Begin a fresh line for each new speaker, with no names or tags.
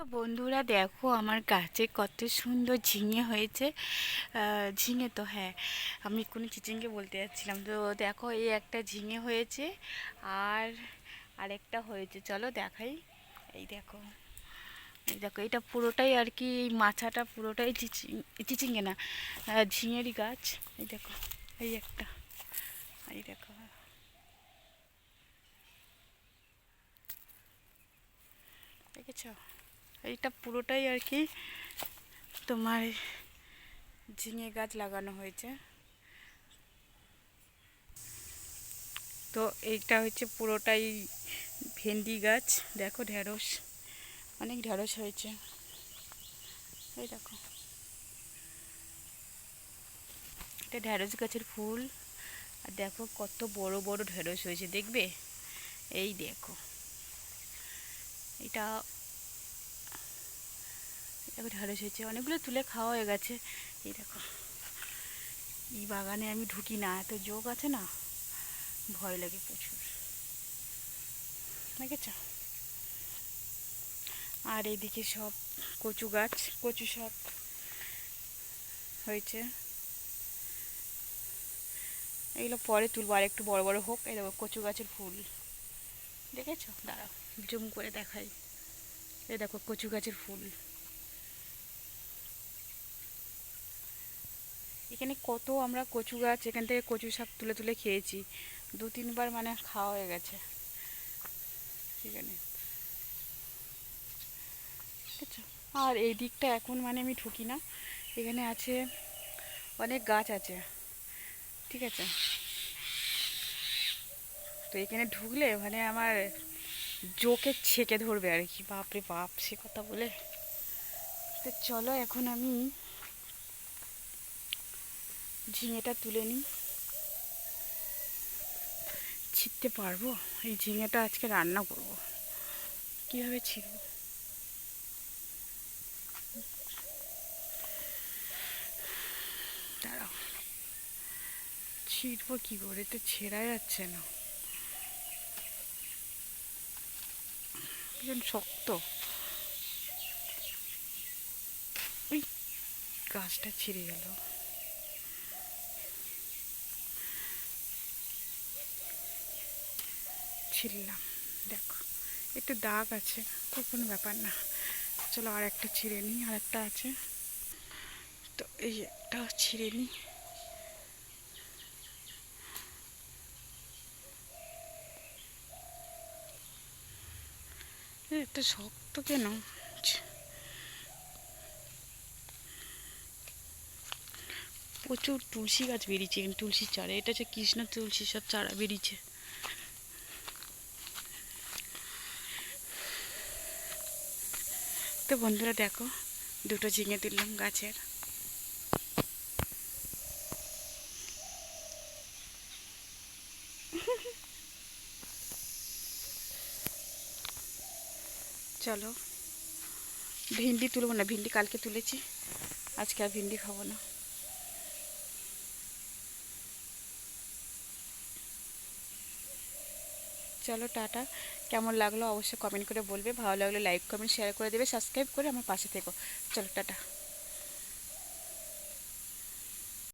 তো বন্ধুরা দেখো আমার গাছে কত সুন্দর ঝিঙে হয়েছে। ঝিঙে তো হ্যাঁ আমি কোনো চিচিঙ্গে বলতে যাচ্ছিলাম। তো দেখো এই একটা ঝিঙে হয়েছে আর আরেকটা হয়েছে। চলো দেখাই। এই দেখো এই দেখো, এটা পুরোটাই আর কি, এই মাচাটা পুরোটাই চিচিং চিচিঙ্গে না ঝিঙেরই গাছ। এই দেখো, এই একটা, এই দেখো। দেখেছ? এইটা পুরোটাই আর কি তোমার ঝিঙে গাছ লাগানো হয়েছে। তো এইটা হচ্ছে পুরোটাই ভেন্ডি গাছ। দেখো ঢেঁড়স, অনেক ঢেঁড়স হয়েছে। এই দেখো। এটা ঢেঁড়স গাছের ফুল। আর দেখো কত বড় বড় ঢেঁড়স হয়েছে, দেখবে? এই দেখো। এটা দেখো ঢেঁড়স হয়েছে অনেকগুলো তুলে খাওয়া হয়ে গেছে। এই দেখো, এই বাগানে আমি ঢুকি না। এত যোগ আছে না? ভয় লাগে প্রচুর। দেখেছ? আর এইদিকে সব কচু গাছ, কচু শাক হয়েছে। এগুলো পরে তুলবো। আর একটু বড় বড় হোক। এই দেখো, কচু গাছের ফুল। দেখেছ? দাঁড়াও, জুম করে দেখাই। এ দেখো, কচু গাছের ফুল। এখানে কত আমরা কচু গাছ, এখান থেকে কচু শাক তুলে তুলে খেয়েছি। দু তিনবার মানে খাওয়া হয়ে গেছে। সেখানে? আর এই দিকটা এখন মানে আমি ঢুকি না। এখানে আছে অনেক গাছ আছে। ঠিক আছে। তো এখানে ঢুকলে মানে আমার জোকে ছেকে ধরবে আর কি। বাপরে বাপ, সে কথা বলে। তো চলো এখন আমি ঝিঙেটা তুলে নিই। ছিটতে পারব? এই ঝিঙেটা আজকে রান্না করব। কীভাবে ছিড়ব দাঁড়াও। ছিড়বো কী করে? তো ছেঁড়া যাচ্ছে না। ভীষণ শক্ত। গাছটা ছিঁড়ে গেল। ছিঁড়লাম দেখো, একটু দাগ আছে খুব কোনো ব্যাপার না। চলো আর একটা ছিঁড়ে নিই আর একটা আছে। তো এই একটা ছিঁড়ে নিই। একটা শক্ত কেন? প্রচুর তুলসী গাছ বেরিয়েছে তুলসীর চারা। এটা হচ্ছে কৃষ্ণ তুলসী সব চারা বেরিয়েছে। তো বন্ধুরা দেখো, দুটো ঝিঙে তুললাম গাছের। চলো, ভিন্ডি তুলবো না, ভিন্ডি কালকে তুলেছি, আজকে আর ভিন্ডি খাব না। চলো টাটা কেমন লাগল অবশ্যই কমেন্ট করে বলবে। ভালো লাগলে লাইক কমেন্ট শেয়ার করে দেবে। সাবস্ক্রাইব করে আমার পাশে থেকো। চলো, টাটা।